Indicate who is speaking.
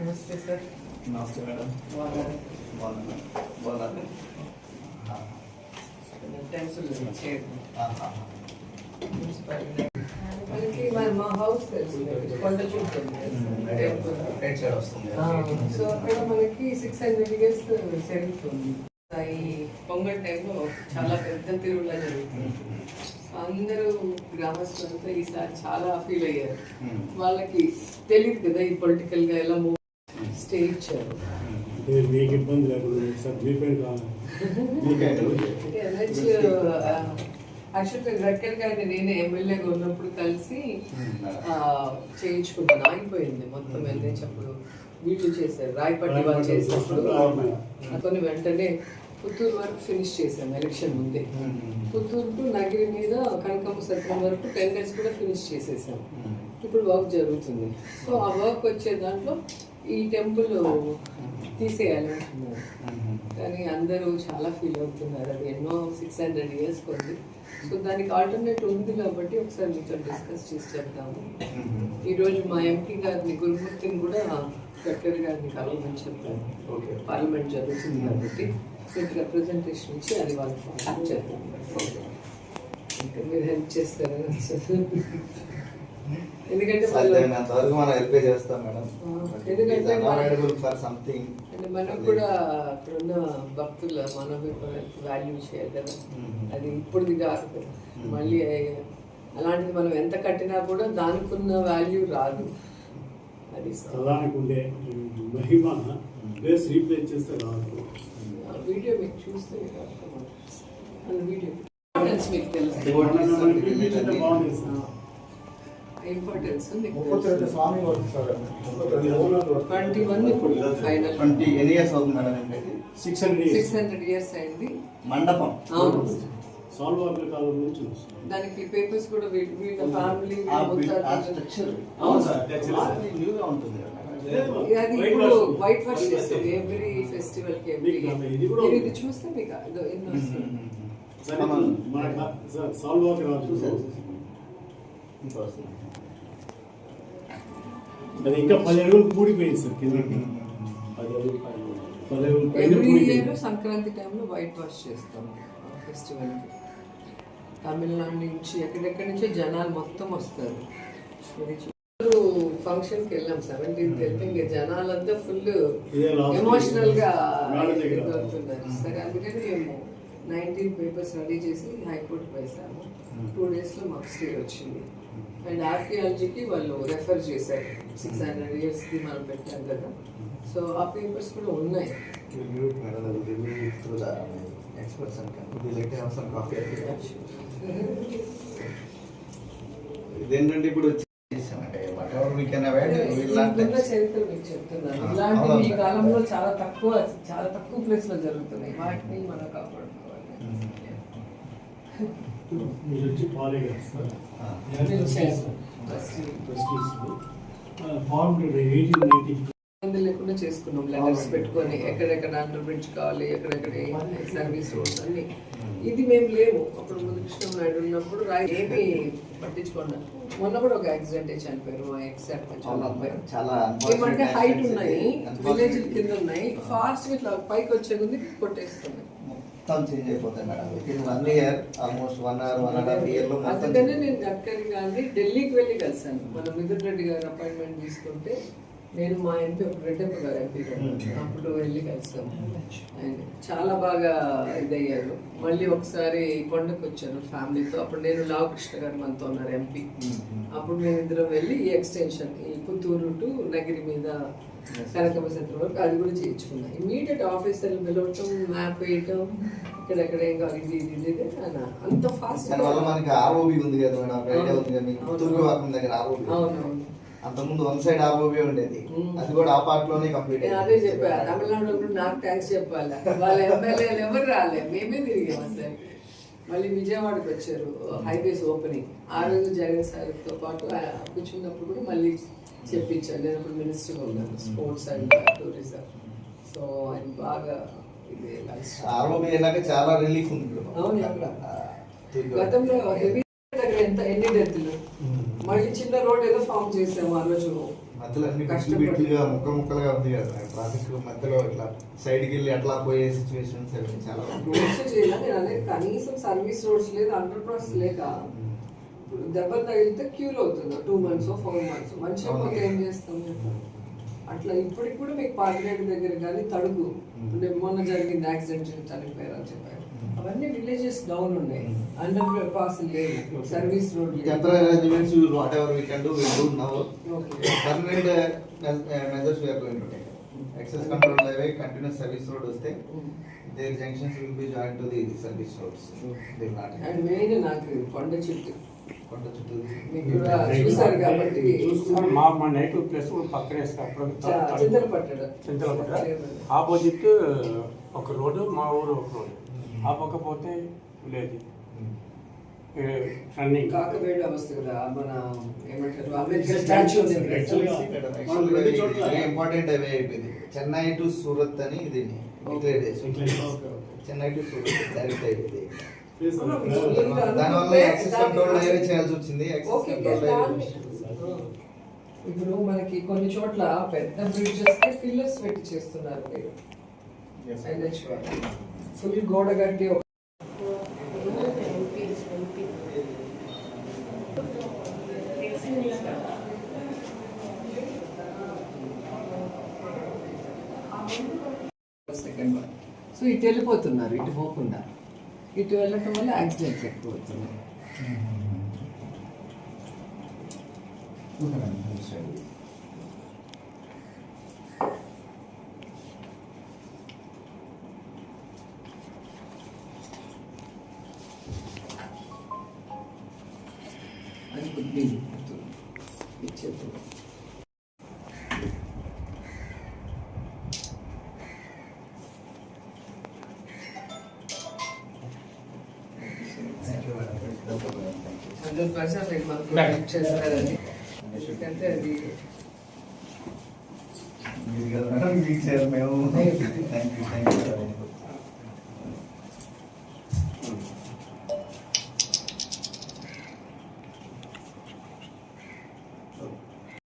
Speaker 1: నమస్తే సార్.
Speaker 2: నమస్తే మేడం.
Speaker 1: మా హౌస్ కొండ సో అక్కడ మనకి సిక్స్ హండ్రెడ్ ఇయర్స్ జరుగుతుంది. ఈ పొంగల్ టైంలో చాలా పెద్ద తిరుగులా జరుగుతుంది. అందరూ గ్రామస్తులంతా ఈసారి చాలా ఫీల్ అయ్యారు. వాళ్ళకి తెలియదు కదా ఈ పొలిటికల్గా ఎలా మూవ్ స్టే ఇచ్చారు
Speaker 3: మీకు ఇబ్బంది లేకుండా సార్
Speaker 1: ఎన్హెచ్ యాక్చువల్గా గడ్కర్ గారిని నేనే ఎమ్మెల్యేగా ఉన్నప్పుడు కలిసి ఆ, చేయించుకున్నాను. ఆగిపోయింది మొత్తం అప్పుడు వీళ్ళు చేశారు. రాయపట్టి వాళ్ళు చేసినప్పుడు. కొన్ని వెంటనే పుత్తూరు వరకు ఫినిష్ చేశాం ఎలక్షన్ ముందే. పుత్తూరు టు నగిరి మీద కనకమ్మ సత్రం వరకు టెండర్స్ కూడా ఫినిష్ చేసేసాం. ఇప్పుడు వర్క్ జరుగుతుంది. సో ఆ వర్క్ వచ్చే దాంట్లో ఈ టెంపుల్ తీసేయాలి. అంటున్నారు కానీ అందరూ చాలా ఫీల్ అవుతున్నారు. అది ఎన్నో సిక్స్ హండ్రెడ్ ఇయర్స్ కొంది సో దానికి ఆల్టర్నేట్ ఉంది కాబట్టి ఒకసారి మీతో డిస్కస్ చేసి చెప్తాము. ఈరోజు మా ఎంపీ గారిని గురుమూర్తిని కూడా గడ్కరీ గారిని కలవమని చెప్పాను
Speaker 2: ఓకే.
Speaker 1: పార్లమెంట్ జరుగుతుంది కాబట్టి మీకు రిప్రజెంటేషన్ ఇచ్చి అది వాళ్ళకి ఫార్వర్డ్ చేద్దాం. ఇంకా మీరు హెల్ప్ చేస్తారని ఎందుకంటే
Speaker 2: సాధ్యమైనంత వరకు మనం హెల్ప్ చేస్తాం మేడం.
Speaker 1: ఎందుకంటే మన-
Speaker 2: అవైలబుల్ ఫర్ సంథింగ్.
Speaker 1: అంటే మనం కూడా అక్కడున్న భక్తుల మనోభిప్రాయాలకు వాల్యూ చేయాలి కదా. అది ఇప్పుడుది కాదు కదా మళ్ళీ అలాంటిది మనం ఎంత కట్టినా కూడా దానికి ఉన్న వాల్యూ రాదు. అది
Speaker 3: స్థలానికి ఉండే మహిమ ప్లేస్ రీప్లేస్ చేస్తే రాదు.
Speaker 1: ఆ వీడియో మీకు చూస్తే వీడియో. మీకు తెలుసు ఇంపార్టెన్స్ ట్వంటీ వన్ ఇప్పుడు ఫైనల్
Speaker 2: ట్వంటీ ఎన్ని ఇయర్స్ అవుతుంది madam
Speaker 3: six hundred
Speaker 1: six hundred years అయింది.
Speaker 2: మండపం.
Speaker 1: అవును.
Speaker 3: సాల్వ్ వాటర్ కాలం నుంచి వస్తుంది.
Speaker 1: దానికి పేపర్స్ కూడా వీళ్ళ ఫ్యామిలీ. అది ఇప్పుడు. వైట్ వాష్ చేస్తుంది ఎవ్రీ ఫెస్టివల్కి ఎవ్రీ
Speaker 3: ఇది
Speaker 1: చూస్తే మీకు ఎన్నో వస్తుంది.
Speaker 3: సాల్వ్ రాదు అది ఇంకా పది అడుగులు కూడిపోయింది సార్ కిందకి. పది అడుగులు. పది అడుగులు. పైన కూడిపోయింది.
Speaker 1: సంక్రాంతి టైంలో వైట్ వాష్ చేస్తాం ఫెస్టివల్ తమిళనాడు నుంచి ఎక్కడెక్కడి నుంచో జనాలు మొత్తం వస్తారు. ఫంక్షన్కి వెళ్ళాం సెవెంటీన్త్ వెళ్తే ఇంకా జనాలంతా ఫుల్
Speaker 3: ఇదే last
Speaker 1: ఎమోషనల్గా
Speaker 3: మేడం దగ్గర.
Speaker 1: ఇదవుతున్నారు సరే అందుకని మేము నైన్టీన్ పేపర్స్ రెడీ చేసి హైకోర్టు వేసాము టూ డేస్లో మాకు స్టే వచ్చింది. అండ్ ఆర్కియాలజీకి వాళ్ళు రెఫర్ చేశారు. సిక్స్ హండ్రెడ్ ఇయర్స్కి మనం పెట్టాం కదా. సో ఆ పేపర్స్ కూడా ఉన్నాయి.
Speaker 2: ఇదేంటంటే ఇప్పుడు
Speaker 1: ఇలాంటివి ఈ
Speaker 2: అవును.
Speaker 1: కాలంలో చాలా తక్కువ చాలా తక్కువ ప్లేస్లో జరుగుతున్నాయి. వాటిని మనం కాపాడుకోవాలి.
Speaker 3: మీరు వచ్చి పాలే కదా సార్
Speaker 1: పిలిచారు.
Speaker 3: ట్రస్టీస్ ఫార్మ్ ఎయిటీన్ నైన్టీ
Speaker 1: ఇబ్బంది లేకుండా చేసుకున్నాం లెటర్స్ పెట్టుకొని ఎక్కడెక్కడ అండర్ బ్రిడ్జ్ కావాలి ఎక్కడెక్కడ సర్వీస్ రోడ్స్ అన్ని. ఇది మేము లేవు. అప్పుడు ముదుకృష్ణ నాయుడు ఉన్నప్పుడు ఏమీ పట్టించుకోండి. మొన్న కూడా ఒక యాక్సిడెంట్ చనిపోయారు మా ఎక్స్ సర్పంచ్ వాళ్ళ అబ్బాయి.
Speaker 2: చాలా
Speaker 1: ఏమంటే హైట్ ఉన్నాయి విలేజ్ కింద ఉన్నాయి. ఫాస్ట్ ఇట్లా పైకి వచ్చే ముందు కొట్టేస్తున్నాయి
Speaker 2: మొత్తం చేంజ్ అయిపోతాయి madam. With in one year almost one hour one and half ఇయర్లో మొత్తం
Speaker 1: అందుకనే నేను గడ్కరీ గారిని ఢిల్లీకి వెళ్ళి కలిసాను మన మిథున్ రెడ్డి గారు అపాయింట్మెంట్ తీసుకుంటే నేను మా ఎంపీ ఒక రెడ్డప్ప గారు ఎంపీ గారు. అప్పుడు వెళ్ళి కలిసాము ఆయన చాలా బాగా ఇదయ్యారు. మళ్ళీ ఒకసారి కొండకు వచ్చాను ఫ్యామిలీతో. అప్పుడు నేను లావకృష్ణ గారు మనతో ఉన్నారు ఎంపీ అప్పుడు మేమిద్దరం వెళ్ళి ఈ ఎక్స్టెన్షన్ ఈ పుత్తూరు టు నగిరి మీద కనకమ్మ సత్రం వరకు అది కూడా చేయించుకున్నాం. ఇమీడియట్ ఆఫీసర్లు పిలవటం మ్యాప్ వేయటం ఇక్కడెక్కడ ఏం కావాలి ఇది ఇది ఇది అంత ఫాస్ట్
Speaker 2: దానివల్ల మనకి ఆర్ఓబి ఉంది కదా మేడం ఒక ఐడియా ఉంది కదా మీకు
Speaker 1: అవును.
Speaker 2: తూర్పువాకం దగ్గర ఆర్ఓబి
Speaker 1: అవునవును.
Speaker 2: అంతకుముందు వన్ సైడ్ ఆర్ఓబి ఉండేది.
Speaker 1: మ్మ్.
Speaker 2: అది కూడా ఆ పార్ట్లోనే కంప్లీట్
Speaker 1: నేను అదే చెప్పా తమిళనాడు నాకు థ్యాంక్స్ చెప్పాలి? వాళ్ళ ఎమ్మెల్యేలు ఎవరు రాలే? మేమే తిరిగాం అసలు. మళ్ళీ విజయవాడకి వచ్చారు హైవేస్ ఓపెనింగ్. ఆ రోజు జగన్ సార్తో పాటు కూర్చున్నప్పుడు కూడా మళ్ళీ చెప్పించాను నేను అప్పుడు మినిస్టర్గా ఉన్నాను స్పోర్ట్స్ అండ్ టూరిజం సో ఆయన బాగా ఇది
Speaker 2: చాలా రిలీఫ్ ఉంది ఇప్పుడు.
Speaker 1: అవును.
Speaker 2: అక్కడ, ఆ, తూర్పు.
Speaker 1: గతంలో ఎంత ఎన్ని డెత్లు? మళ్ళీ చిన్న రోడ్ ఏదో ఫామ్ చేసాము ఆ రోజు.
Speaker 2: మధ్యలో అన్ని
Speaker 1: కష్టపడి.
Speaker 2: బిట్లుగా ముక్క ముక్కలుగా ఉంది కదా ట్రాఫిక్ మధ్యలో ఇట్లా సైడ్కి వెళ్ళి అట్లా పోయే సిచ్యువేషన్స్ చాలా
Speaker 1: రోడ్స్ చేయాలి నేను అనేది కనీసం సర్వీస్ రోడ్స్ లేదు అండర్ పాస్ లేక దెబ్బ తగిలితే క్యూర్ అవుతుంది? టూ మంత్స్ ఫోర్ మంత్స్ మంచిగా. పోతే ఏం చేస్తాం? అట్లా ఇప్పటికి కూడా మీకు పాతిరేడు దగ్గర కానీ తడుగు మొన్న జరిగింది యాక్సిడెంట్ చనిపోయారు అని చెప్పారు. అవన్నీ విలేజెస్ డౌన్ ఉన్నాయి. అండర్ పాస్ లేవు service road
Speaker 2: temporary arrangements whatever we can do will do now. Permanent measures we are going to take access control highway continues service road వస్తే there junctions will be join to the service roads they not
Speaker 1: and main నాకు కొండ చుట్టూ.
Speaker 2: కొండ
Speaker 1: చూసారు కాబట్టి
Speaker 4: చూసుకున్నాం. మా place పక్కనే చింతలపట్ట ఆపోజిట్ ఒక రోడ్డు మా ఊరు ఒక రోడ్డు. ఆ పక్క పోతే విలేజ్ రన్నింగ్
Speaker 1: అవస్థ కదా మన ఏమంటారు అంబేద్కర్ స్టాచ్యూ ఉంది
Speaker 2: ఇంపార్టెంట్ హైవే అయిపోయింది. చెన్నై టు సూరత్ అని ఇది డిక్లేర్ చేసి చెన్నై టు సూరత్ డైరెక్ట్ అయిపోయింది. దానివల్ల యాక్సెస్ కంట్రోల్ హైవే చేయాల్సి వచ్చింది. యాక్సెస్
Speaker 1: ఓకే
Speaker 2: కంట్రోల్
Speaker 1: దాన్ని-
Speaker 2: హైవే
Speaker 1: ఇప్పుడు మనకి కొన్ని చోట్ల పెద్ద బ్రిడ్జెస్కి పిల్లర్స్ పెట్టి చేస్తున్నారు మీరు ఫుల్ గోడ కట్టి ఒక- సెకండ్ వన్ సో ఇటు వెళ్ళిపోతున్నారు ఇటు పోకుండా. ఇటు వెళ్ళటం వల్ల యాక్సిడెంట్స్ ఎక్కువ అవుతున్నాయి. హండ్రెడ్ పర్సెంట్ మీకు మనకు హెల్ప్ చేస్తారని ఎందుకంటే అది
Speaker 2: మీరు కదా మీకు మేము థ్యాంక్ యూ థ్యాంక్ యూ